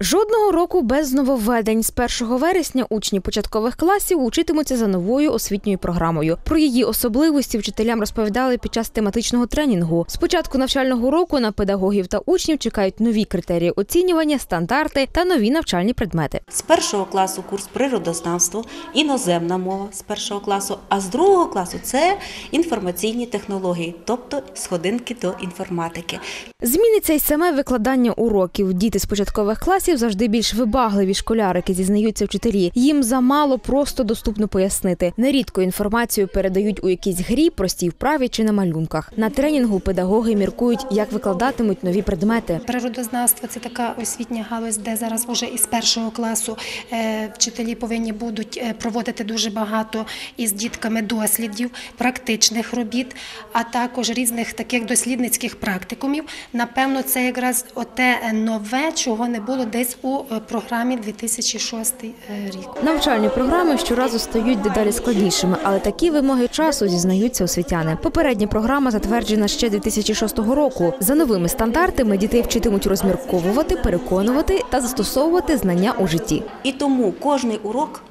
Жодного року без нововведень. З 1 вересня учні початкових класів учитимуться за новою освітньою програмою. Про її особливості вчителям розповідали під час тематичного тренінгу. З початку навчального року на педагогів та учнів чекають нові критерії оцінювання, стандарти та нові навчальні предмети. З першого класу курс природознавство, іноземна мова з першого класу, а з другого класу це інформаційні технології, тобто сходинки до інформатики. Зміниться й саме викладання уроків. Діти з початкових класів завжди більш вибагливі школярики, зізнаються вчителі. Їм замало просто доступно пояснити. Нерідко інформацію передають у якійсь грі, простій вправі чи на малюнках. На тренінгу педагоги міркують, як викладатимуть нові предмети. Природознавство це така освітня галузь, де зараз уже із першого класу е, вчителі повинні будуть е, проводити дуже багато із дітками дослідів, практичних робіт, а також різних таких дослідницьких практикумів. Напевно, це якраз оте нове, чого не було десь у е, програмі 2006 рік. Навчальні програми щоразу стають дедалі складнішими, але такі вимоги часу зізнаються освітяни. Попередня програма затверджена ще 2006 року. За новими стандартами дітей вчитимуть розмірковувати, переконувати та застосовувати знання у житті. І тому кожний урок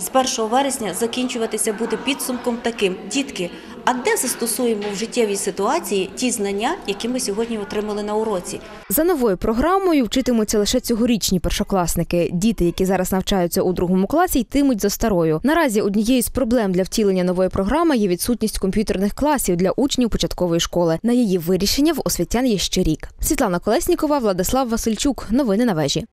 з 1 вересня закінчуватися буде підсумком таким: дітки, а де застосуємо в життєвій ситуації ті знання, які ми сьогодні отримали на уроці? За новою програмою вчитимуться лише цьогорічні першокласники. Діти, які зараз навчаються у другому класі, йтимуть за старою. Наразі однією з проблем для втілення нової програми є відсутність комп'ютерних класів для учнів початкової школи. На її вирішення в освітян є ще рік. Світлана Колеснікова, Владислав Васильчук. Новини на вежі.